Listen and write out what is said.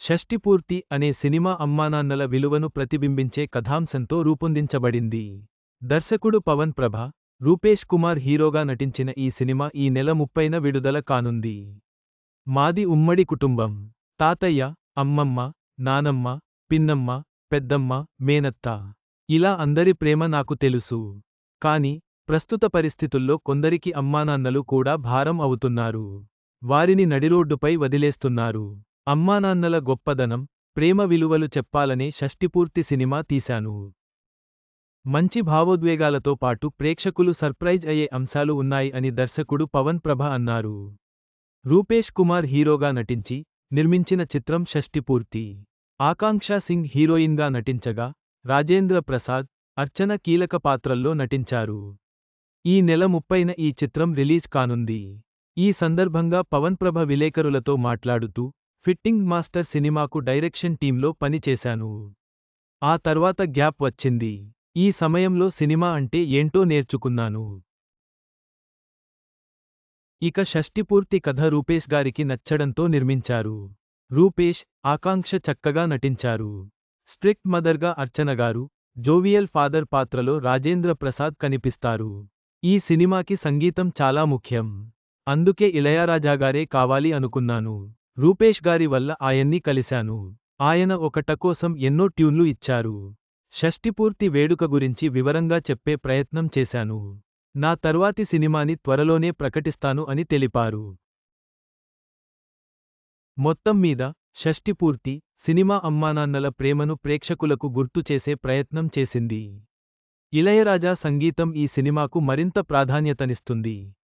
షష్టిపూర్తి అనే సినిమా అమ్మానాన్నల విలువను ప్రతిబింబించే కథాంశంతో రూపొందించబడింది. దర్శకుడు పవన్ ప్రభ రూపేష్ కుమార్ హీరోగా నటించిన ఈ సినిమా ఈ నెల ముప్పైన విడుదల కానుంది. మాది ఉమ్మడి కుటుంబం. తాతయ్య అమ్మమ్మ నానమ్మ పిన్నమ్మ పెద్దమ్మ మేనత్త. ఇలా అందరి ప్రేమ నాకు తెలుసు. కాని ప్రస్తుత పరిస్థితుల్లో కొందరికి అమ్మానాన్నలు కూడా భారం అవుతున్నారు. వారిని నడిరోడ్డుపై వదిలేస్తున్నారు. అమ్మానాన్నల గొప్పదనం ప్రేమ విలువలు చెప్పాలనే షష్టిపూర్తి సినిమా తీశాను. మంచి భావోద్వేగాలతో పాటు ప్రేక్షకులు సర్ప్రైజ్ అయ్యే అంశాలు ఉన్నాయి అని దర్శకుడు పవన్ ప్రభ అన్నారు. రూపేష్ కుమార్ హీరోగా నటించి నిర్మించిన చిత్రం షష్టిపూర్తి ఆకాంక్ష సింగ్ హీరోయిన్గా నటించగా రాజేంద్ర ప్రసాద్ అర్చన కీలక పాత్రల్లో నటించారు. ఈ నెల ముప్పైన ఈ చిత్రం రిలీజ్ కానుంది. ఈ సందర్భంగా పవన్ ప్రభ విలేకరులతో మాట్లాడుతూ ఫిట్టింగ్ మాస్టర్ సినిమాకు డైరెక్షన్ టీంలో పనిచేశాను ఆ తర్వాత గ్యాప్ వచ్చింది. ఈ సమయంలో సినిమా అంటే ఏంటో నేర్చుకున్నాను. ఇక షష్టిపూర్తి కథ రూపేష్ గారికి నచ్చడంతో నిర్మించారు. రూపేష్ ఆకాంక్ష చక్కగా నటించారు. స్ట్రిక్ట్ మదర్గా అర్చన గారు జోవియల్ ఫాదర్ పాత్రలో రాజేంద్ర ప్రసాద్ కనిపిస్తారు. ఈ సినిమాకి సంగీతం చాలా ముఖ్యం. అందుకే ఇళయారాజాగారే కావాలి అనుకున్నాను. రూపేష్ గారి వల్ల ఆయన్ని కలిశాను. ఆయన ఒకట కోసం ఎన్నో ట్యూన్లు ఇచ్చారు. షష్టిపూర్తి వేడుక గురించి వివరంగా చెప్పే ప్రయత్నం చేశాను. నా తర్వాతి సినిమాని త్వరలోనే ప్రకటిస్తాను అని తెలిపారు. మొత్తం మీద షష్టిపూర్తి సినిమా అమ్మానాన్నల ప్రేమను ప్రేక్షకులకు గుర్తు చేసే ప్రయత్నం చేసింది. ఇళయరాజా సంగీతం ఈ సినిమాకు మరింత ప్రాధాన్యతనిస్తుంది.